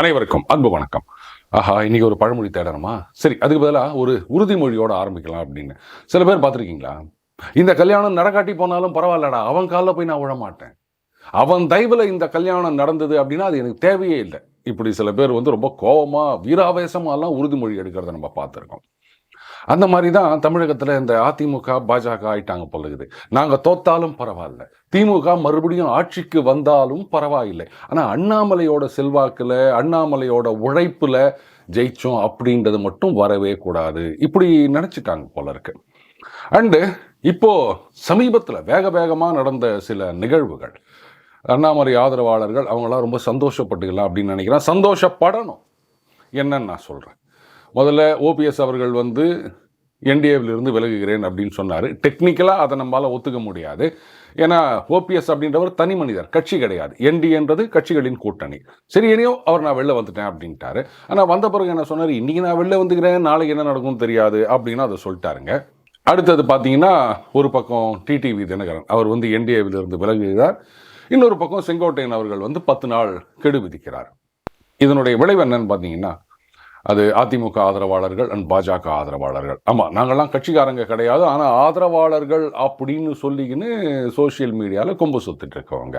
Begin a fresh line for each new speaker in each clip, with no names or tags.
அனைவருக்கும் அன்பு வணக்கம். ஆஹா இன்னைக்கு ஒரு பழமொழி தேடணுமா? சரி அதுக்கு பதிலாக ஒரு உறுதிமொழியோட ஆரம்பிக்கலாம் அப்படின்னு. சில பேர் பார்த்துருக்கீங்களா? இந்த கல்யாணம் நடக்காட்டி போனாலும் பரவாயில்லடா அவன் காலில் போய் நான் விழமாட்டேன் அவன் தயவில் இந்த கல்யாணம் நடந்தது அப்படின்னா அது எனக்கு தேவையே இல்லை. இப்படி சில பேர் வந்து ரொம்ப கோபமாக வீராவேசமாலாம் உறுதிமொழி எடுக்கிறத நம்ம பார்த்துருக்கோம். அந்த மாதிரி தான் தமிழகத்தில் இந்த அதிமுக பாஜக ஆயிட்டாங்க பொழுது நாங்கள் தோத்தாலும் பரவாயில்ல. திமுக மறுபடியும் ஆட்சிக்கு வந்தாலும் பரவாயில்லை. ஆனால் அண்ணாமலையோட செல்வாக்கில் அண்ணாமலையோட உழைப்பில் ஜெயிச்சோம் அப்படின்றது மட்டும் வரவே கூடாது. இப்படி நினச்சிட்டாங்க போல இருக்கு அண்டு இப்போது சமீபத்தில் வேக வேகமாக நடந்த சில நிகழ்வுகள். அண்ணாமலை ஆதரவாளர்கள் அவங்களாம் ரொம்ப சந்தோஷப்பட்டுக்கலாம் அப்படின்னு நினைக்கிறேன். சந்தோஷப்படணும். என்னன்னு நான் சொல்கிறேன் முதல்ல ஓபிஎஸ் அவர்கள் வந்து என்டிஏவிலிருந்து விலகுகிறேன் அப்படின்னு சொன்னார். டெக்னிக்கலாக அதை நம்மளால் ஒத்துக்க முடியாது. ஏன்னா ஓபிஎஸ் அப்படின்றவர் தனி மனிதர் கட்சி கிடையாது. என்டிஏன்றது கட்சிகளின் கூட்டணி. சரி இனியோ அவர் நான் வெளில வந்துட்டேன் அப்படின்ட்டாரு. ஆனால் வந்த பிறகு என்ன சொன்னார்? இன்றைக்கி நான் வெளில வந்துக்கிறேன் நாளைக்கு என்ன நடக்கும்னு தெரியாது அப்படின்னு அதை சொல்லிட்டாருங்க. அடுத்தது பார்த்தீங்கன்னா ஒரு பக்கம் டிடிவி தினகரன் அவர் வந்து என்டிஏவிலிருந்து விலகுகிறார். இன்னொரு பக்கம் செங்கோட்டையன் அவர்கள் வந்து பத்து நாள் கெடு விதிக்கிறார். இதனுடைய விளைவு என்னன்னு பார்த்தீங்கன்னா அது அதிமுக ஆதரவாளர்கள் அண்ட் பாஜக ஆதரவாளர்கள். ஆமாம் நாங்கள்லாம் கட்சிக்காரங்க கிடையாது. ஆனால் ஆதரவாளர்கள் அப்படின்னு சொல்லிக்கின்னு சோஷியல் மீடியாவில் கொம்பு சுத்திட்டு இருக்கவங்க.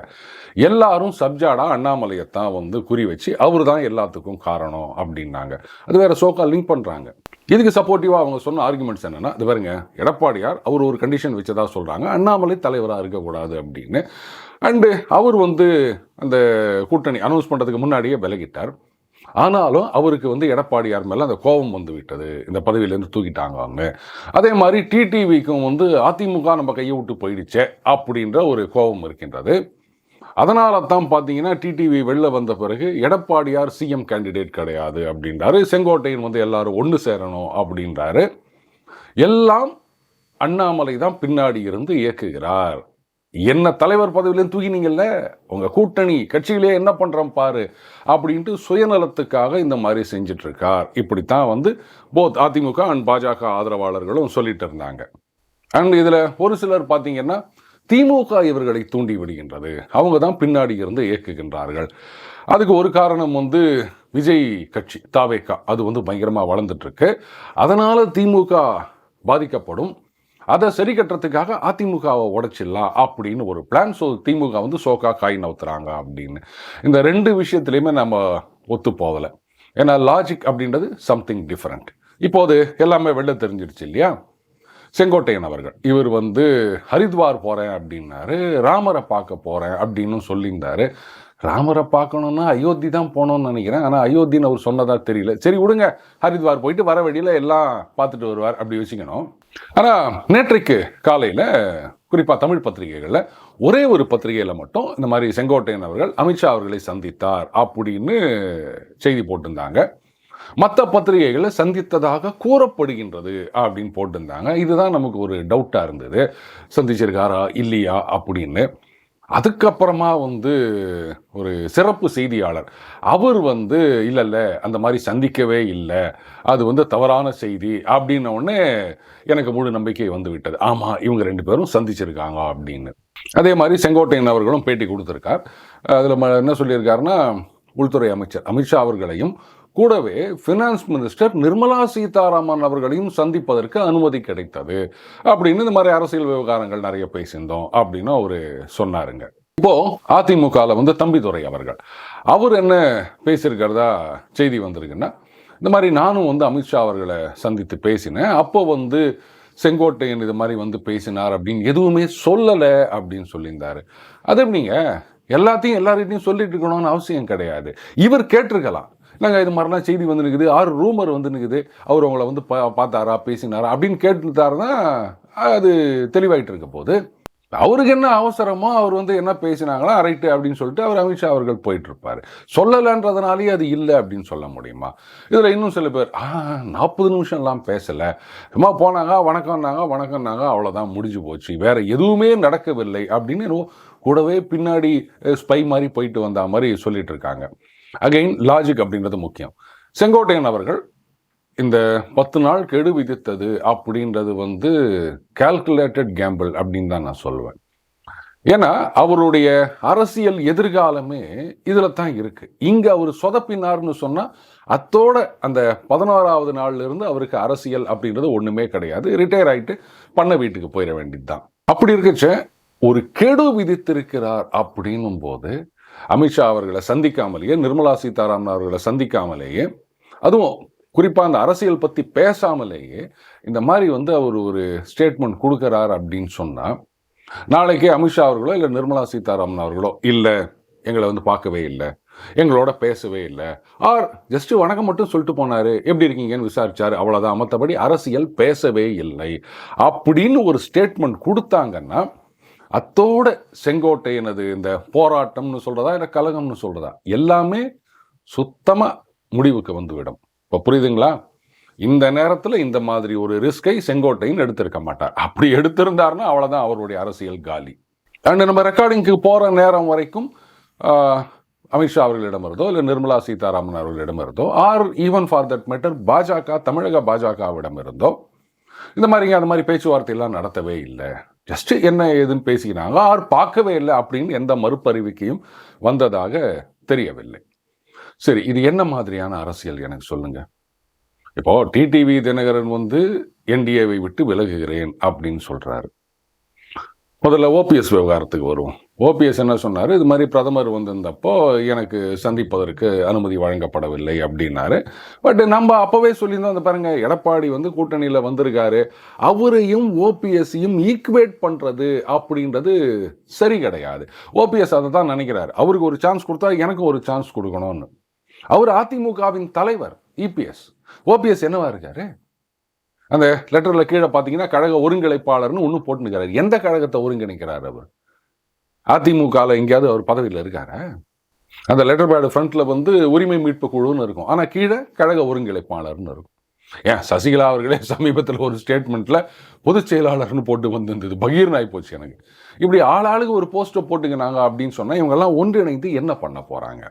எல்லாரும் சப்ஜாடா அண்ணாமலையைத்தான் வந்து குறி வச்சு அவர் தான் எல்லாத்துக்கும் காரணம் அப்படின்னாங்க. அது வேறு சோக்கா லிங்க் பண்ணுறாங்க இதுக்கு சப்போர்ட்டிவாக அவங்க சொன்ன ஆர்குமெண்ட்ஸ் என்னன்னா இது பாருங்க எடப்பாடியார் அவர் ஒரு கண்டிஷன் வச்சதாக சொல்கிறாங்க அண்ணாமலை தலைவராக இருக்கக்கூடாது அப்படின்னு. அண்டு அவர் வந்து அந்த கூட்டணி அனௌன்ஸ் பண்ணுறதுக்கு முன்னாடியே விலகிட்டார். ஆனாலும் அவருக்கு வந்து எடப்பாடியார் மேலே அந்த கோபம் வந்து விட்டது. இந்த பதவியிலேருந்து தூக்கிட்டாங்க அவங்க அதே மாதிரி டிடிவிக்கும் வந்து அதிமுக நம்ம கையை விட்டு போயிடுச்சே அப்படின்ற ஒரு கோபம் இருக்கின்றது. அதனால தான் பார்த்தீங்கன்னா டிடிவி வெளில வந்த பிறகு எடப்பாடியார் சிஎம் கேண்டிடேட் கிடையாது அப்படின்றாரு. செங்கோட்டையன் வந்து எல்லாரும் ஒன்று சேரணும் அப்படின்றாரு. எல்லாம் அண்ணாமலை தான் பின்னாடி இருந்து இயக்குகிறார். என்ன தலைவர் பதவியிலேருந்து தூக்கினீங்கல்ல? உங்கள் கூட்டணி கட்சியிலே என்ன பண்ணுறோம் பாரு அப்படின்ட்டு சுயநலத்துக்காக இந்த மாதிரி செஞ்சிட்ருக்கார். இப்படித்தான் வந்து போத் அதிமுக அண்ட் பாஜக ஆதரவாளர்களும் சொல்லிட்டு இருந்தாங்க. அண்ட் இதில் ஒரு சிலர் பார்த்தீங்கன்னா திமுக இவர்களை தூண்டி விடுகின்றது. அவங்க தான் பின்னாடி இருந்து இயக்குகின்றார்கள். அதுக்கு ஒரு காரணம் வந்து விஜய் கட்சி தாவேக்கா. அது வந்து பயங்கரமாக வளர்ந்துட்டுருக்கு அதனால் திமுக பாதிக்கப்படும். அதை சரி கட்டுறதுக்காக அதிமுகவை உடைச்சிடலாம் அப்படின்னு ஒரு பிளான் ஸோ திமுக வந்து சோக்கா காய் நவுத்துறாங்க அப்படின்னு. இந்த ரெண்டு விஷயத்துலையுமே நம்ம ஒத்து போகலை ஏன்னா லாஜிக் அப்படின்றது சம்திங் டிஃப்ரெண்ட் இப்போது எல்லாமே வெளில தெரிஞ்சிருச்சு இல்லையா? செங்கோட்டையன் அவர்கள். இவர் வந்து ஹரித்வார் போகிறேன் அப்படின்னாரு. ராமரை பார்க்க போகிறேன் அப்படின்னு சொல்லியிருந்தாரு. ராமரை பார்க்கணுன்னா அயோத்தி தான் போகணும்னு நினைக்கிறேன். ஆனால் அயோத்தின்னு அவர் சொன்னதாக தெரியல. சரி விடுங்க. ஹரித்வார் போயிட்டு வர வழியில் எல்லாம் பார்த்துட்டு வருவார் அப்படி வச்சுக்கணும் ஆனால் நேற்றைக்கு காலையில் குறிப்பாக தமிழ் பத்திரிகைகளில் ஒரே ஒரு பத்திரிகையில் மட்டும் இந்த மாதிரி செங்கோட்டையன் அவர்கள் அமித்ஷா அவர்களை சந்தித்தார் அப்படின்னு செய்தி போட்டிருந்தாங்க. மற்ற பத்திரிகைகளை சந்தித்ததாக கூறப்படுகின்றது அப்படின்னு போட்டிருந்தாங்க. இதுதான் நமக்கு ஒரு டவுட்டாக இருந்தது. சந்திச்சிருக்காரா இல்லையா அப்படின்னு. அதுக்கப்புறமா வந்து ஒரு சிறப்பு செய்தியாளர். அவர் வந்து இல்லை இல்லை அந்த மாதிரி சந்திக்கவே இல்லை. அது வந்து தவறான செய்தி. அப்படின்ன உடனே எனக்கு முழு நம்பிக்கை வந்து விட்டது. ஆமாம் இவங்க ரெண்டு பேரும் சந்திச்சிருக்காங்க. அப்படின்னு. அதே மாதிரி செங்கோட்டையன் அவர்களும் பேட்டி கொடுத்துருக்கார். அதில் என்ன சொல்லியிருக்காருன்னா உள்துறை அமைச்சர் அமித்ஷா அவர்களையும் கூடவே ஃபினான்ஸ் மினிஸ்டர் நிர்மலா சீதாராமன் அவர்களையும் சந்திப்பதற்கு அனுமதி கிடைத்தது அப்படின்னு இந்த மாதிரி அரசியல் விவகாரங்கள் நிறைய பேசியிருந்தோம் அப்படின்னு அவர் சொன்னாருங்க. இப்போ அதிமுகவில் வந்து தம்பிதுரை அவர்கள். அவர் என்ன பேசியிருக்கிறதா செய்தி வந்திருக்குன்னா இந்த மாதிரி நானும் வந்து அமித்ஷா அவர்களை சந்தித்து பேசினேன். அப்போ வந்து செங்கோட்டையன் இது மாதிரி வந்து பேசினார் அப்படின்னு எதுவுமே சொல்லலை அப்படின்னு சொல்லியிருந்தாரு. அது எப்படிங்க? எல்லாத்தையும் எல்லார்கிட்டையும் சொல்லிட்டு இருக்கணும்னு அவசியம் கிடையாது. இவர் கேட்டிருக்கலாம். நாங்கள் இது மாதிரிலாம் செய்தி வந்து நிற்குது ஆறு ரூமர் வந்து நிற்குது அவர் உங்களை வந்து பா பார்த்தாரா பேசினாரா அப்படின்னு கேட்டுட்டாருன்னா அது தெளிவாயிட்டு இருக்க போது அவருக்கு என்ன அவசரமோ அவர் வந்து என்ன பேசினாங்களோ ரைட்டு அப்படின்னு சொல்லிட்டு அவர் அமித்ஷா அவர்கள் போயிட்டுருப்பார். சொல்லலைன்றதுனாலேயே அது இல்லை அப்படின்னு சொல்ல முடியுமா? இதில் இன்னும் சில பேர் ஆ நாற்பது நிமிஷம்லாம் பேசலை. சும்மா போனாங்க வணக்கம்னாங்க வணக்கம்னாங்க அவ்வளோதான் முடிஞ்சு போச்சு. வேறு எதுவுமே நடக்கவில்லை. அப்படின்னு கூடவே பின்னாடி ஸ்பை மாதிரி போயிட்டு வந்த மாதிரி சொல்லிட்டு இருக்காங்க அகைன் லாஜிக் அப்படின்றது முக்கியம். செங்கோட்டையன் அவர்கள் இந்த பத்து நாள் கெடு விதித்தது அப்படின்றது வந்து கால்குலேட்டட் கேம்பிள் அப்படின்னு தான் நான் சொல்லுவேன். ஏன்னா அவருடைய அரசியல் எதிர்காலமே இதில் தான் இருக்குது இங்கே அவர் சொதப்பினார்னு சொன்னால் அத்தோட அந்த பதினோராவது நாள்ல இருந்து அவருக்கு அரசியல் அப்படின்றது ஒன்றுமே கிடையாது. ரிட்டையர் ஆகிட்டு பண்ண வீட்டுக்கு போயிட வேண்டியது தான் அப்படி இருக்கச்ச ஒரு கெடு விதித்திருக்கிறார் அப்படின்னும் போது அமித்ஷா அவர்களை சந்திக்காமலேயே நிர்மலா சீதாராமன் அவர்களை சந்திக்காமலேயே அதுவும் குறிப்பாக அந்த அரசியல் பற்றி பேசாமலேயே இந்த மாதிரி வந்து அவர் ஒரு ஸ்டேட்மெண்ட் கொடுக்குறார் அப்படின்னு சொன்னால் நாளைக்கு அமித்ஷா அவர்களோ இல்லை நிர்மலா சீதாராமன் அவர்களோ இல்லை எங்களை வந்து பார்க்கவே இல்லை எங்களோட பேசவே இல்லை. ஆர் ஜஸ்ட் வணக்கம் மட்டும் சொல்லிட்டு போனாரு. எப்படி இருக்கீங்கன்னு விசாரிச்சார். அவ்வளோதான் மற்றபடி அரசியல் பேசவே இல்லை. அப்படின்னு ஒரு ஸ்டேட்மெண்ட் கொடுத்தாங்கன்னா அத்தோட செங்கோட்டையினது இந்த போராட்டம்னு சொல்கிறதா இல்லை கலகம்னு சொல்கிறதா எல்லாமே சுத்தமாக முடிவுக்கு வந்துவிடும். இப்போ புரியுதுங்களா? இந்த நேரத்தில் இந்த மாதிரி ஒரு ரிஸ்கை செங்கோட்டையின் எடுத்திருக்க மாட்டார். அப்படி எடுத்திருந்தாருன்னா அவ்வளோதான் அவருடைய அரசியல் காலி. அண்ட் நம்ம ரெக்கார்டிங்க்கு போகிற நேரம் வரைக்கும் அமித்ஷா அவர்களிடம் இருந்தோ இல்லை நிர்மலா சீதாராமன் அவர்களிடம் இருந்தோ or even for that matter பாஜக தமிழக பாஜகவிடம் இருந்தோ இந்த மாதிரிங்க அந்த மாதிரி பேச்சுவார்த்தையெல்லாம் நடத்தவே இல்லை. ஜஸ்ட் என்ன ஏதுன்னு பேசிக்கிறாங்க ஆர் பார்க்கவே இல்லை அப்படின்னு எந்த மறுப்பறிவிக்கையும் வந்ததாக தெரியவில்லை. சரி இது என்ன மாதிரியான அரசியல் எனக்கு சொல்லுங்க. இப்போ டிடிவி தினகரன் வந்து என்டிஏவை விட்டு விலகுகிறேன் அப்படின்னு சொல்கிறாரு முதல்ல ஓபிஎஸ் விவகாரத்துக்கு வருவோம். ஓபிஎஸ் என்ன சொன்னார்? இது மாதிரி பிரதமர் வந்திருந்தப்போ எனக்கு சந்திப்பதற்கு அனுமதி வழங்கப்படவில்லை அப்படின்னாரு. பட் நம்ம அப்போவே சொல்லியிருந்தோம் அந்த பாருங்கள் எடப்பாடி வந்து கூட்டணியில் வந்திருக்காரு. அவரையும் ஓபிஎஸ்ஸையும் ஈக்குவேட் பண்ணுறது அப்படின்றது சரி கிடையாது. ஓபிஎஸ் அதை தான் நினைக்கிறாரு. அவருக்கு ஒரு சான்ஸ் கொடுத்தா எனக்கு ஒரு சான்ஸ் கொடுக்கணும்னு. அவர் அதிமுகவின் தலைவர் இபிஎஸ் ஓபிஎஸ் என்னவா இருக்காரு? அந்த லெட்டரில் கீழே பார்த்தீங்கன்னா கழக ஒருங்கிணைப்பாளர்னு ஒன்று போட்டுனுக்கிறார். எந்த கழகத்தை ஒருங்கிணைக்கிறார் அவர்? அதிமுகவில் எங்கேயாவது அவர் பதவியில் இருக்காரா? அந்த லெட்டர் பேடு ஃப்ரண்ட்டில் வந்து உரிமை மீட்பு குழுன்னு இருக்கும். ஆனால் கீழே கழக ஒருங்கிணைப்பாளர்னு இருக்கும். ஏன் சசிகலா அவர்களே சமீபத்தில் ஒரு ஸ்டேட்மெண்ட்டில் பொதுச் செயலாளர்னு போட்டு வந்திருந்தது. பகீர்னு ஆகிப்போச்சு போச்சு எனக்கு. இப்படி ஆளாளுக்கு ஒரு போஸ்ட்டை போட்டுக்கினாங்க அப்படின்னு சொன்னால் இவங்கெல்லாம் ஒன்றிணைந்து என்ன பண்ண போகிறாங்க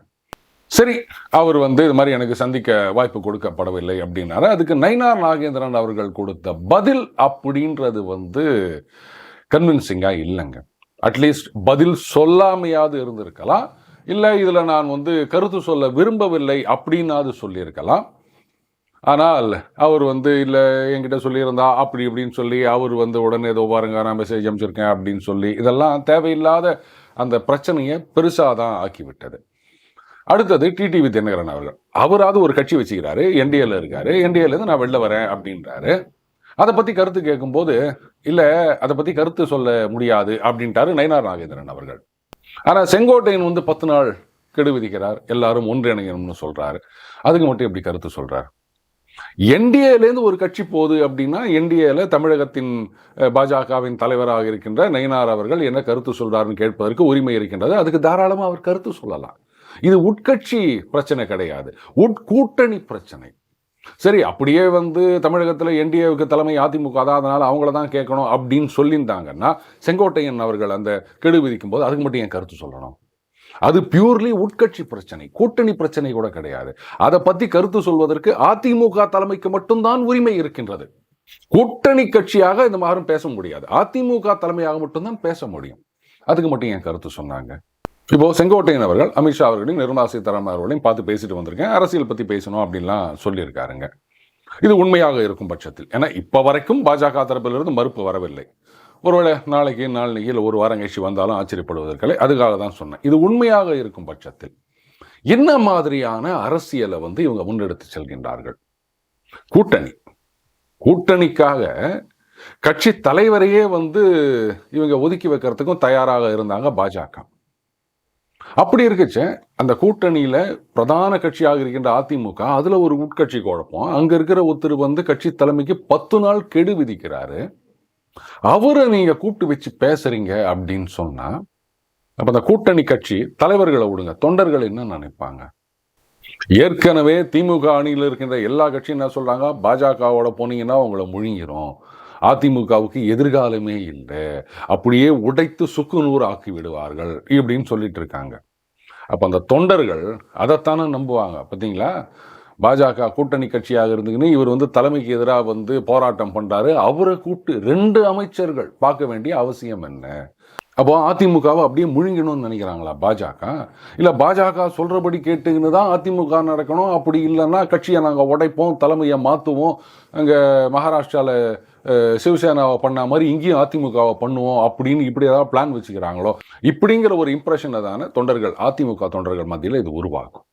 சரி அவர் வந்து இது மாதிரி எனக்கு சந்திக்க வாய்ப்பு கொடுக்கப்படவில்லை அப்படின்னாரு. அதுக்கு நயினார் நாகேந்திரன் அவர்கள் கொடுத்த பதில் அப்படின்றது வந்து கன்வின்சிங்காக இல்லைங்க. அட்லீஸ்ட் பதில் சொல்லாமையாவது இருந்திருக்கலாம். இல்லை இதில் நான் வந்து கருத்து சொல்ல விரும்பவில்லை அப்படின்னாவது சொல்லியிருக்கலாம். ஆனால் அவர் வந்து இல்லை என்கிட்ட சொல்லியிருந்தா அப்படி இப்படின்னு சொல்லி அவர் வந்து உடனே ஏதோ பாருங்க நான் மெசேஜ் அனுப்பிச்சிருக்கேன் அப்படின்னு சொல்லி இதெல்லாம் தேவையில்லாத அந்த பிரச்சனையை பெருசாக தான் ஆக்கிவிட்டது. அடுத்தது டிடிவி தினகரன் அவர்கள். அவராவது ஒரு கட்சி வச்சுக்கிறாரு என்டிஏல இருக்காரு என்டிஏலேருந்து நான் வெளில வரேன் அப்படின்றாரு. அதை பத்தி கருத்து கேட்கும்போது இல்லை அதை பத்தி கருத்து சொல்ல முடியாது அப்படின்ட்டாரு நயினார் நாகேந்திரன் அவர்கள். ஆனால் செங்கோட்டையன் வந்து பத்து நாள் கெடு விதிக்கிறார் எல்லாரும் ஒன்றிணையணும்னு சொல்றாரு. அதுக்கு மட்டும் எப்படி கருத்து சொல்றாரு? என்டிஏலேருந்து ஒரு கட்சி போகுது அப்படின்னா என்டிஏல தமிழகத்தின் பாஜகவின் தலைவராக இருக்கின்ற நயினார் அவர்கள் என்ன கருத்து சொல்றாருன்னு கேட்பதற்கு உரிமை இருக்கின்றது. அதுக்கு தாராளமாக அவர் கருத்து சொல்லலாம். இது உட்கட்சி பிரச்சனை கிடையாது. உட்கூட்டணி பிரச்சனை. சரி அப்படியே வந்து தமிழகத்தில் என்டிஏவுக்கு தலைமை அதிமுக தான் அதனால் அவங்கள தான் கேட்கணும் அப்படின்னு சொல்லியிருந்தாங்கன்னா செங்கோட்டையன் அவர்கள் அந்த கெடு விதிக்கும் போது அதுக்கு மட்டும் என் கருத்து சொல்லணும்? அது பியூர்லி உட்கட்சி பிரச்சனை. கூட்டணி பிரச்சனை கூட கிடையாது. அதை பற்றி கருத்து சொல்வதற்கு அதிமுக தலைமைக்கு மட்டும்தான் உரிமை இருக்கின்றது. கூட்டணி கட்சியாக இந்த மாதிரி பேச முடியாது. அதிமுக தலைமையாக மட்டும்தான் பேச முடியும். அதுக்கு மட்டும் என் கருத்து சொன்னாங்க? இப்போது செங்கோட்டையன் அவர்கள் அமித்ஷா அவர்களையும் நிர்மலா சீதாராமன் அவர்களையும் பார்த்து பேசிட்டு வந்திருக்கேன். அரசியல் பற்றி பேசணும் அப்படின்லாம் சொல்லியிருக்காருங்க. இது உண்மையாக இருக்கும் பட்சத்தில். ஏன்னா இப்போ வரைக்கும் பாஜக தரப்பிலிருந்து மறுப்பு வரவில்லை. ஒருவேளை நாளைக்கு நாளைக்கு இல்லை ஒரு வாரம் கழிச்சு வந்தாலும் ஆச்சரியப்படுவதற்கில்லை அதுக்காக தான் சொன்னேன். இது உண்மையாக இருக்கும் பட்சத்தில் என்ன மாதிரியான அரசியலை வந்து இவங்க முன்னெடுத்து செல்கின்றார்கள்? கூட்டணி. கூட்டணிக்காக கட்சி தலைவரையே வந்து இவங்க ஒதுக்கி வைக்கிறதுக்கும் தயாராக இருந்தாங்க பாஜக. அப்படி இருக்குச்சு. அந்த கூட்டணியில் பிரதான கட்சியாக இருக்கின்ற அதிமுக அதில் ஒரு உட்கட்சி குழப்பம். அங்கே இருக்கிற ஒருத்தர் வந்து கட்சி தலைமைக்கு பத்து நாள் கெடு விதிக்கிறாரு. அவரை நீங்கள் கூப்பிட்டு வச்சு பேசுறீங்க அப்படின்னு சொன்னால் அப்போ அந்த கூட்டணி கட்சி தலைவர்களை விடுங்க. தொண்டர்கள் என்ன நினைப்பாங்க? ஏற்கனவே திமுக அணியில் இருக்கின்ற எல்லா கட்சியும் என்ன சொல்கிறாங்க பாஜகவோட போனீங்கன்னா உங்களை முழுங்கிரும். அதிமுகவுக்கு எதிர்காலமே இல்லை. அப்படியே உடைத்து சுக்கு நூறு ஆக்கி விடுவார்கள் இப்படின்னு சொல்லிட்டு இருக்காங்க. அப்போ அந்த தொண்டர்கள் அதைத்தானே நம்புவாங்க பார்த்தீங்களா? பாஜக கூட்டணி கட்சியாக இருந்துக்கின்னு இவர் வந்து தலைமைக்கு எதிராக வந்து போராட்டம் பண்ணுறாரு அவரை கூப்பிட்டு ரெண்டு அமைச்சர்கள் பார்க்க வேண்டிய அவசியம் என்ன? அப்போ அதிமுகவை அப்படியே முழுங்கணும்னு நினைக்கிறாங்களா பாஜக? இல்லை பாஜக சொல்கிறபடி கேட்டுக்கின்னு தான் அதிமுக நடக்கணும். அப்படி இல்லைன்னா கட்சியை நாங்கள் உடைப்போம் தலைமையை மாற்றுவோம் அங்கே மகாராஷ்டிராவில் சிவசேனாவை பண்ண மாதிரி இங்கேயும் அதிமுகவை பண்ணுவோம் அப்படின்னு இப்படி ஏதாவது பிளான் வச்சுக்கிறாங்களோ? இப்படிங்கிற ஒரு இம்ப்ரெஷனை தானே தொண்டர்கள் அதிமுக தொண்டர்கள் மத்தியில் இது உருவாக்கும்.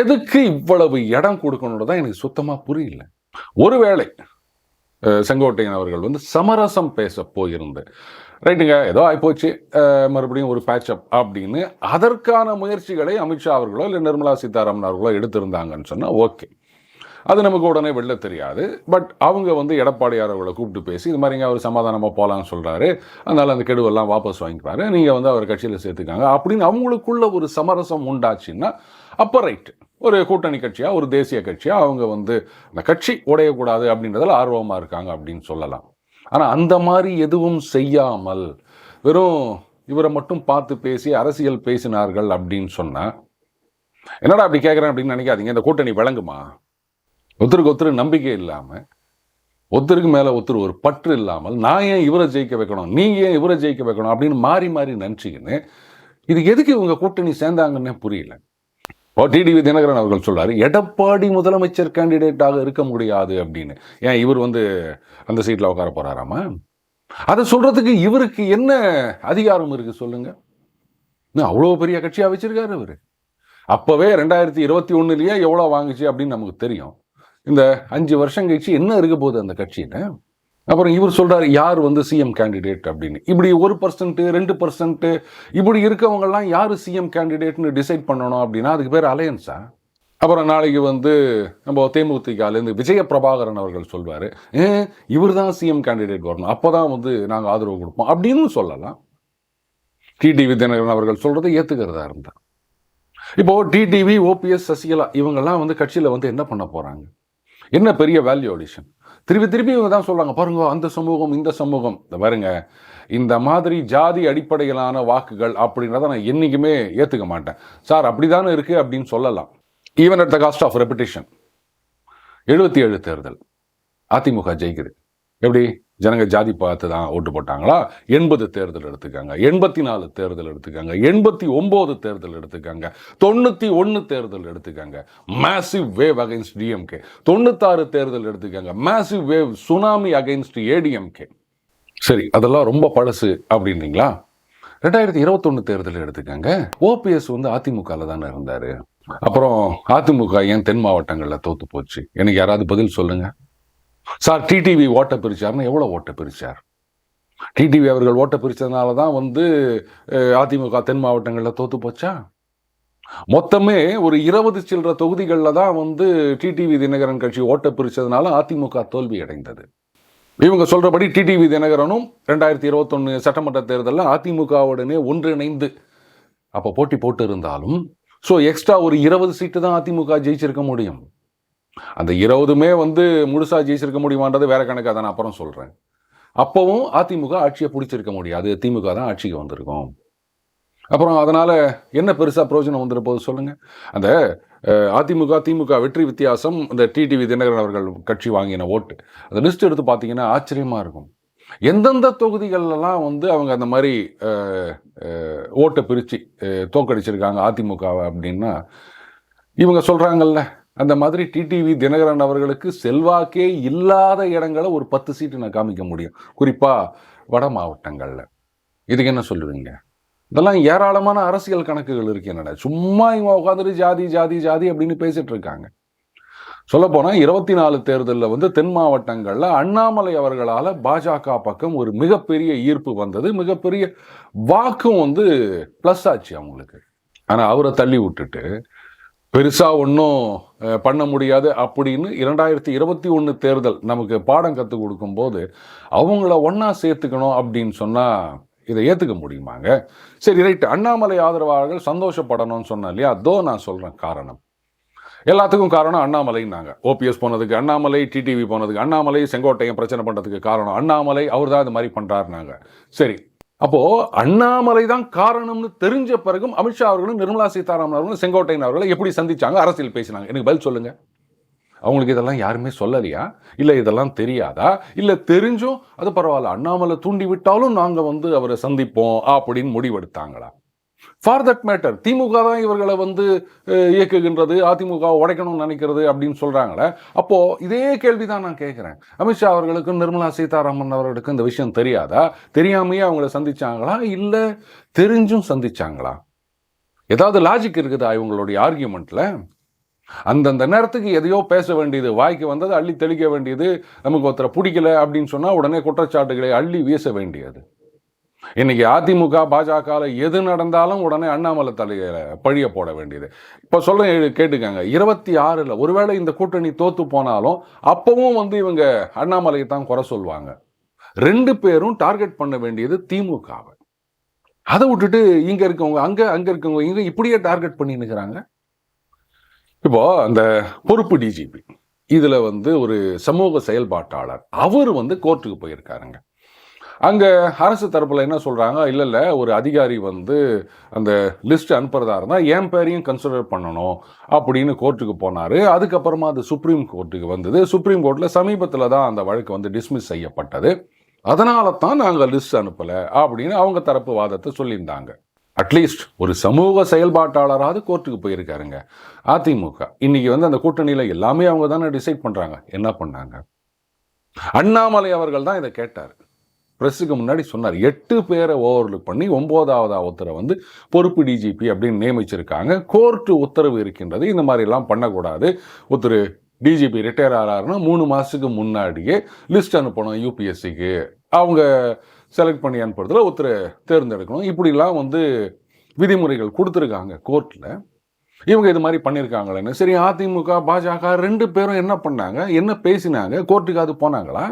எதுக்கு இவ்வளவு இடம் கொடுக்கணும்னு தான் எனக்கு சுத்தமாக புரியல. ஒருவேளை செங்கோட்டையன் அவர்கள் வந்து சமரசம் பேச போயிருந்து ரைட்டுங்க ஏதோ ஆகிப்போச்சு மறுபடியும் ஒரு பேட்சப் அப்படின்னு அதற்கான முயற்சிகளை அமித்ஷா அவர்களோ இல்லை நிர்மலா சீதாராமன் அவர்களோ எடுத்திருந்தாங்கன்னு சொன்னால் ஓகே. அது நமக்கு உடனே வெளில தெரியாது. பட் அவங்க வந்து எடப்பாடியார் அவர்களை கூப்பிட்டு பேசி இது மாதிரிங்க அவர் சமாதானமாக போகலான்னு சொல்கிறாரு அதனால் அந்த கெடுவெல்லாம் வாபஸ் வாங்கிப்பாரு. நீங்கள் வந்து அவர் கட்சியில் சேர்த்துக்காங்க. அப்படின்னு அவங்களுக்குள்ள ஒரு சமரசம் உண்டாச்சுன்னா அப்போ ரைட்டு ஒரு கூட்டணி கட்சியாக ஒரு தேசிய கட்சியாக அவங்க வந்து அந்த கட்சி உடையக்கூடாது அப்படின்றதில் ஆர்வமாக இருக்காங்க அப்படின்னு சொல்லலாம். ஆனால் அந்த மாதிரி எதுவும் செய்யாமல் வெறும் இவரை மட்டும் பார்த்து பேசி அரசியல் பேசினார்கள் அப்படின்னு சொன்னால் என்னடா அப்படி கேட்குறேன் அப்படின்னு நினைக்காதீங்க. இந்த கூட்டணி விளங்குமா ஒருத்தருக்கு ஒருத்தர் நம்பிக்கை இல்லாமல் ஒருத்தருக்கு மேலே ஒருத்தர் ஒரு பற்று இல்லாமல் நான் ஏன் இவரை ஜெயிக்க வைக்கணும் நீங்கள் ஏன் இவரை ஜெயிக்க வைக்கணும் அப்படின்னு மாறி மாறி நினச்சிக்கின்னு இது எதுக்கு இவங்க கூட்டணி சேர்ந்தாங்கன்னே புரியல. இப்போ டிடிவி தினகரன் அவர்கள் சொல்கிறார் எடப்பாடி முதலமைச்சர் கேண்டிடேட்டாக இருக்க முடியாது அப்படின்னு. ஏன் இவர் வந்து அந்த சீட்டில் உட்கார போகிறாராமா அதை சொல்கிறதுக்கு இவருக்கு என்ன அதிகாரம் இருக்குது சொல்லுங்கள் இன்னும் அவ்வளோ பெரிய கட்சியாக வச்சிருக்காரு இவர். அப்போவே ரெண்டாயிரத்தி இருபத்தி ஒன்றுலேயே எவ்வளோ வாங்குச்சு அப்படின்னு நமக்கு தெரியும். இந்த அஞ்சு வருஷம் கழிச்சு என்ன இருக்க போகுது அந்த கட்சின்னு அப்புறம் இவர் சொல்கிறார் யார் வந்து சிஎம் கேண்டிடேட் அப்படின்னு. இப்படி ஒரு பர்சன்ட்டு ரெண்டு பர்சன்ட்டு இப்படி இருக்கவங்கெல்லாம் யார் சிஎம் கேண்டிடேட்னு டிசைட் பண்ணணும் அப்படின்னா அதுக்கு பேர் அலையன்ஸா அப்புறம் நாளைக்கு வந்து நம்ம தேமுதிகாலேருந்து விஜய பிரபாகரன் அவர்கள் சொல்வார் இவர் தான் சிஎம் கேண்டிடேட் வரணும். அப்போ தான் வந்து நாங்கள் ஆதரவு கொடுப்போம். அப்படின்னு சொல்லலாம். டிடிவி தினகரன் அவர்கள் சொல்கிறத ஏற்றுக்கிறதா இருந்தால் இப்போது டிடிவி ஓபிஎஸ் சசிகலா இவங்கெல்லாம் வந்து கட்சியில் வந்து என்ன பண்ண போகிறாங்க என்ன பெரிய வேல்யூ அடிஷன் திருப்பி திருப்பி இவங்க தான் சொல்கிறாங்க பாருங்க அந்த சமூகம் இந்த சமூகம். இந்த பாருங்க இந்த மாதிரி ஜாதி அடிப்படையிலான வாக்குகள் அப்படின்றத நான் என்றைக்குமே ஏற்றுக்க மாட்டேன். சார் அப்படிதானே இருக்குது அப்படின்னு சொல்லலாம். Even at the cost of repetition எழுபத்தி ஏழு தேர்தல். அதிமுக ஜெயிக்குது. எப்படி? ஜனங்க ஜாதி பார்த்து தான் ஓட்டு போட்டாங்களா? எண்பது தேர்தல் எடுத்துக்காங்க. எண்பத்தி நாலு தேர்தல் எடுத்துக்காங்க. எண்பத்தி ஒம்பது தேர்தல் எடுத்துக்காங்க. தொண்ணூற்றி ஒன்று தேர்தல் எடுத்துக்காங்க. மேசிவ் வேவ் அகைன்ஸ்ட் டிஎம்கே தொண்ணூத்தாறு தேர்தல் எடுத்துக்காங்க. Massive wave tsunami against ADMK சரி அதெல்லாம் ரொம்ப பழசு அப்படின்றீங்களா? ரெண்டாயிரத்தி இருபத்தொன்னு தேர்தல் எடுத்துக்காங்க. ஓபிஎஸ் வந்து அதிமுகவில் தானே இருந்தார். அப்புறம் அதிமுக ஏன் தென் மாவட்டங்களில் தோத்து போச்சு? எனக்கு யாராவது பதில் சொல்லுங்க. சார் டிடிவி ஓட்டை பிரிச்சார்னு எவ்வளோ ஓட்டை பிரிச்சார்? டிடிவி அவர்கள் ஓட்டை பிரித்ததுனால தான் வந்து அதிமுக தென் மாவட்டங்களில் தோத்து போச்சா? மொத்தமே ஒரு இருபது சில்லற தொகுதிகளில் தான் வந்து டிடிவி தினகரன் கட்சி ஓட்டை பிரித்ததுனால அதிமுக தோல்வி அடைந்தது. இவங்க சொல்கிறபடி டிடிவி தினகரனும் ரெண்டாயிரத்தி இருபத்தொன்று சட்டமன்ற தேர்தலில் அதிமுகவுடனே ஒன்றிணைந்து அப்போ போட்டி போட்டு இருந்தாலும் ஸோ எக்ஸ்ட்ரா ஒரு இருபது சீட்டு தான் அதிமுக ஜெயிச்சிருக்க முடியும். அந்த இருபதுமே வந்து முழுசா ஜெயிச்சிருக்க முடியுமான்றது வேற கணக்காக தான் நான் அப்புறம் சொல்கிறேன் அப்போவும் அதிமுக ஆட்சியை பிடிச்சிருக்க முடியாது. திமுக தான் ஆட்சிக்கு வந்திருக்கும். அப்புறம் அதனால் என்ன பெருசாக பிரயோஜனம் வந்துட சொல்லுங்கள் அந்த அதிமுக திமுக வெற்றி வித்தியாசம் இந்த டிடிவி தினகரன் அவர்கள் கட்சி வாங்கின ஓட்டு அந்த லிஸ்ட் எடுத்து பார்த்தீங்கன்னா ஆச்சரியமாக இருக்கும். எந்தெந்த தொகுதிகளெல்லாம் வந்து அவங்க அந்த மாதிரி ஓட்டை பிரித்து தோக்கடிச்சிருக்காங்க அதிமுகவை அப்படின்னா இவங்க சொல்கிறாங்கல்ல அந்த மாதிரி டிடிவி தினகரன் அவர்களுக்கு செல்வாக்கே இல்லாத இடங்களை ஒரு பத்து சீட்டு நான் காமிக்க முடியும். குறிப்பாக வட மாவட்டங்களில். இதுக்கு என்ன சொல்லுவீங்க? இதெல்லாம் ஏராளமான அரசியல் கணக்குகள் இருக்கு என்னடா. சும்மா இவங்க உட்காந்துட்டு ஜாதி ஜாதி ஜாதி அப்படின்னு பேசிட்டு இருக்காங்க. சொல்லப்போனால் இருபத்தி நாலு தேர்தலில் வந்து தென் மாவட்டங்களில் அண்ணாமலை அவர்களால் பாஜக பக்கம் ஒரு மிகப்பெரிய ஈர்ப்பு வந்தது. மிகப்பெரிய வாக்கும் வந்து ப்ளஸ் ஆச்சு அவங்களுக்கு. ஆனால் அவரை தள்ளி விட்டுட்டு பெருசாக ஒன்றும் பண்ண முடியாது அப்படின்னு இரண்டாயிரத்தி இருபத்தி ஒன்று தேர்தல் நமக்கு பாடம் கற்றுக் கொடுக்கும்போது அவங்கள ஒன்றா சேர்த்துக்கணும் அப்படின்னு சொன்னால் இதை ஏற்றுக்க முடியுமாங்க? சரி ரைட். அண்ணாமலை ஆதரவாளர்கள் சந்தோஷப்படணும்னு சொன்னேன் இல்லையா? அதோ நான் சொல்கிறேன் காரணம். எல்லாத்துக்கும் காரணம் அண்ணாமலைன்னாங்க. ஓபிஎஸ் போனதுக்கு அண்ணாமலை டிடிவி போனதுக்கு அண்ணாமலை செங்கோட்டையன் பிரச்சனை பண்ணுறதுக்கு காரணம் அண்ணாமலை அவர் தான் இது மாதிரி பண்ணுறாருனாங்க சரி அப்போ அண்ணாமலை தான் காரணம்னு தெரிஞ்ச பிறகும் அமித்ஷா அவர்களும் நிர்மலா சீதாராமன் அவர்களும் செங்கோட்டையன் அவர்களை எப்படி சந்திச்சாங்க? அரசியல் பேசினாங்க. எனக்கு பதில் சொல்லுங்க. அவங்களுக்கு இதெல்லாம் யாருமே சொல்லலையா? இல்லை இதெல்லாம் தெரியாதா? இல்லை தெரிஞ்சும் அது பரவாயில்ல. அண்ணாமலை தூண்டி விட்டாலும் நாங்கள் வந்து அவரை சந்திப்போம் அப்படின்னு முடிவெடுத்தாங்களா? ஃபார் தட் மேட்டர் திமுக தான் இவர்களை வந்து இயக்குகின்றது அதிமுக உடைக்கணும்னு நினைக்கிறது அப்படின்னு சொல்கிறாங்களே அப்போது இதே கேள்வி தான் நான் கேட்குறேன். அமித்ஷா அவர்களுக்கும் நிர்மலா சீதாராமன் அவர்களுக்கும் இந்த விஷயம் தெரியாதா? தெரியாமையே அவங்கள சந்திச்சாங்களா? இல்லை தெரிஞ்சும் சந்திச்சாங்களா? ஏதாவது லாஜிக் இருக்குதா இவங்களுடைய ஆர்கியூமெண்ட்டில் அந்தந்த நேரத்துக்கு எதையோ பேச வேண்டியது வாய்க்கு வந்தது அள்ளி தெளிக்க வேண்டியது நமக்கு ஒருத்தரை பிடிக்கல அப்படின்னு சொன்னால் உடனே குற்றச்சாட்டுகளை அள்ளி வீச வேண்டியது. இன்னைக்கு அதிமுக பாஜகவில் எது நடந்தாலும் உடனே அண்ணாமலை தலையில பழிய போட வேண்டியது. இப்போ சொல்ல கேட்டுக்கங்க. இருபத்தி ஆறில் ஒருவேளை இந்த கூட்டணி தோத்து போனாலும் அப்பவும் வந்து இவங்க அண்ணாமலையை தான் குறை சொல்லுவாங்க. ரெண்டு பேரும் டார்கெட் பண்ண வேண்டியது திமுகவை. அதை விட்டுட்டு இங்கே இருக்கவங்க அங்கே அங்கே இருக்கவங்க இங்கே இப்படியே டார்கெட் பண்ணி இப்போ அந்த பொறுப்பு டிஜிபி இதில் வந்து ஒரு சமூக செயல்பாட்டாளர் அவர் வந்து கோர்ட்டுக்கு போயிருக்காருங்க. அங்கே அரசு தரப்பில் என்ன சொல்கிறாங்க இல்லை இல்லை ஒரு அதிகாரி வந்து அந்த லிஸ்ட் அனுப்புறதா இருந்தால் என் பேரையும் கன்சிடர் பண்ணணும் அப்படின்னு கோர்ட்டுக்கு போனார். அதுக்கப்புறமா அது சுப்ரீம் கோர்ட்டுக்கு வந்தது. சுப்ரீம் கோர்ட்டில் சமீபத்தில் தான் அந்த வழக்கு வந்து டிஸ்மிஸ் செய்யப்பட்டது. அதனால தான் நாங்கள் லிஸ்ட் அனுப்பலை அப்படின்னு அவங்க தரப்பு வாதத்தை சொல்லியிருந்தாங்க. அட்லீஸ்ட் ஒரு சமூக செயல்பாட்டாளராவது கோர்ட்டுக்கு போயிருக்காருங்க. அதிமுக. இன்னைக்கு வந்து அந்த கூட்டணியில் எல்லாமே அவங்க தானே டிசைட் பண்ணுறாங்க என்ன பண்ணாங்க? அண்ணாமலை அவர்கள் தான் இதை கேட்டார். ப்ரெஸ்ஸுக்கு முன்னாடி சொன்னார். எட்டு பேரை ஓவர்லுக் பண்ணி ஒம்போதாவது ஒருத்தரை வந்து பொறுப்பு டிஜிபி அப்படின்னு நியமிச்சிருக்காங்க. கோர்ட்டு உத்தரவு இருக்கின்றது. இந்த மாதிரிலாம் பண்ணக்கூடாது. ஒருத்தர் டிஜிபி ரிட்டையர் ஆகிறாருன்னா மூணு மாதத்துக்கு முன்னாடியே லிஸ்ட் அனுப்பணும் யூபிஎஸ்சிக்கு அவங்க செலக்ட் பண்ணி அனுப்புறதுல ஒருத்தர் தேர்ந்தெடுக்கணும். இப்படிலாம் வந்து விதிமுறைகள் கொடுத்துருக்காங்க கோர்ட்டில் இவங்க இது மாதிரி பண்ணியிருக்காங்களேன்னு சரி அதிமுக பாஜக ரெண்டு பேரும் என்ன பண்ணாங்க? என்ன பேசினாங்க? கோர்ட்டுக்கு அது போனாங்களா?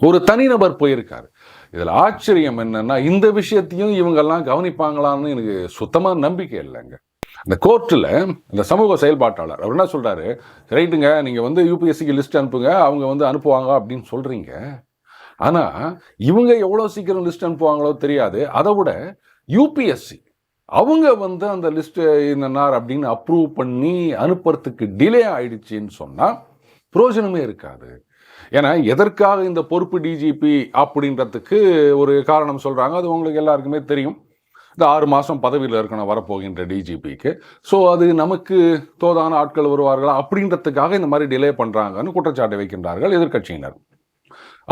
ஒரு தனிநபர் போயிருக்காரு. இதில் ஆச்சரியம் என்னன்னா இந்த விஷயத்தையும் இவங்கெல்லாம் கவனிப்பாங்களான்னு எனக்கு சுத்தமாக நம்பிக்கை இல்லைங்க. இந்த கோர்ட்டில் இந்த சமூக செயல்பாட்டாளர் அவர் என்ன சொல்கிறாரு ரைட்டுங்க நீங்கள் வந்து யூபிஎஸ்சிக்கு லிஸ்ட் அனுப்புங்க அவங்க வந்து அனுப்புவாங்க அப்படின்னு சொல்கிறீங்க ஆனால் இவங்க எவ்வளோ சீக்கிரம் லிஸ்ட் அனுப்புவாங்களோ தெரியாது. அதை விட யூபிஎஸ்சி அவங்க வந்து அந்த லிஸ்ட்டு என்னன்னார் அப்படின்னு அப்ரூவ் பண்ணி அனுப்புறதுக்கு டிலே ஆயிடுச்சின்னு சொன்னால் பிரயோஜனமே இருக்காது. ஏன்னா எதற்காக இந்த பொறுப்பு டிஜிபி அப்படின்றதுக்கு ஒரு காரணம் சொல்கிறாங்க அது உங்களுக்கு எல்லாருக்குமே தெரியும். இந்த ஆறு மாதம் பதவியில் இருக்கணும் வரப்போகின்ற டிஜிபிக்கு ஸோ அது நமக்கு தோதான ஆட்கள் வருவார்களா? அப்படின்றதுக்காக இந்த மாதிரி டிலே பண்ணுறாங்கன்னு குற்றச்சாட்டை வைக்கின்றார்கள் எதிர்க்கட்சியினர்.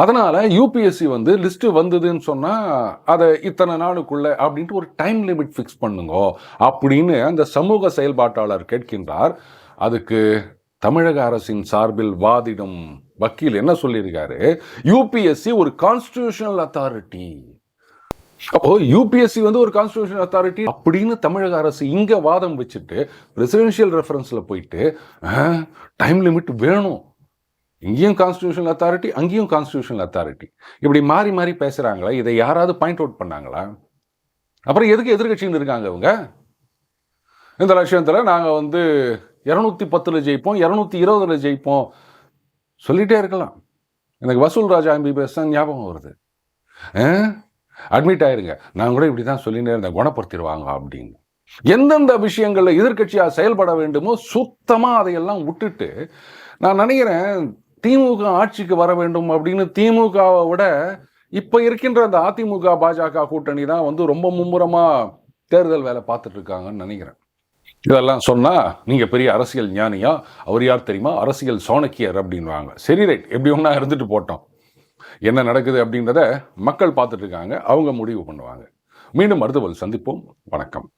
அதனால் யூபிஎஸ்சி வந்து லிஸ்ட்டு வந்ததுன்னு சொன்னால் அதை இத்தனை நாளுக்குள்ள அப்படின்ட்டு ஒரு டைம் லிமிட் ஃபிக்ஸ் பண்ணுங்க அப்படின்னு அந்த சமூக செயல்பாட்டாளர் கேட்கின்றார். அதுக்கு தமிழக அரசின் சார்பில் வாதிடும் வக்கீல் என்ன சொல்லியிருக்காரு? யூபிஎஸ்சி ஒரு கான்ஸ்டியூஷனல் அத்தாரிட்டி அப்போ யூபிஎஸ்சி வந்து ஒரு கான்ஸ்டியூஷன் அத்தாரிட்டி அப்படின்னு தமிழக அரசு இங்க வாதம் வச்சுட்டு ரெசிடென்ஷியல் ரெஃபரன்ஸ்ல போயிட்டு டைம் லிமிட் வேணும். இங்கேயும் கான்ஸ்டிடியூஷனல் அத்தாரிட்டி அங்கேயும் கான்ஸ்டிடியூஷனல் அத்தாரிட்டி இப்படி மாறி மாறி பேசுறாங்களா? இதை யாராவது பாயிண்ட் அவுட் பண்ணாங்களா? அப்புறம் எதுக்கு எதிர்கட்சின்னு இருக்காங்க அவங்க இந்த லட்சியத்தில் நாங்கள் வந்து இரநூத்தி பத்தில் ஜெயிப்போம் இரநூத்தி இருபதில் ஜெயிப்போம். சொல்லிகிட்டே இருக்கலாம். எனக்கு வசூல் ராஜா எம்பிபிஎஸ் தான் ஞாபகம் வருது. அட்மிட் ஆயிருங்க. நான் கூட இப்படி தான் சொல்லினே இருந்தேன். குணப்படுத்திடுவாங்க அப்படின்னு. எந்தெந்த விஷயங்களில் எதிர்க்கட்சியாக செயல்பட வேண்டுமோ சுத்தமாக அதையெல்லாம் விட்டுட்டு நான் நினைக்கிறேன் திமுக ஆட்சிக்கு வர வேண்டும் அப்படின்னு திமுகவை விட இப்போ இருக்கின்ற அந்த அதிமுக பாஜக கூட்டணி தான் வந்து ரொம்ப மும்முரமாக தேர்தல் வேலை பார்த்துட்டு இருக்காங்கன்னு நினைக்கிறேன். இதெல்லாம் சொன்னா நீங்க பெரிய அரசியல் ஞானியா? அவர் யார் தெரியுமா? அரசியல் சோனக்கியர் அப்படின்வாங்க சரி ரைட். எப்படி ஒன்றா இருந்துட்டு போட்டோம். என்ன நடக்குது அப்படின்றத மக்கள் பார்த்துட்டு இருக்காங்க. அவங்க முடிவு பண்ணுவாங்க. மீண்டும் அடுத்த சந்திப்போம். வணக்கம்.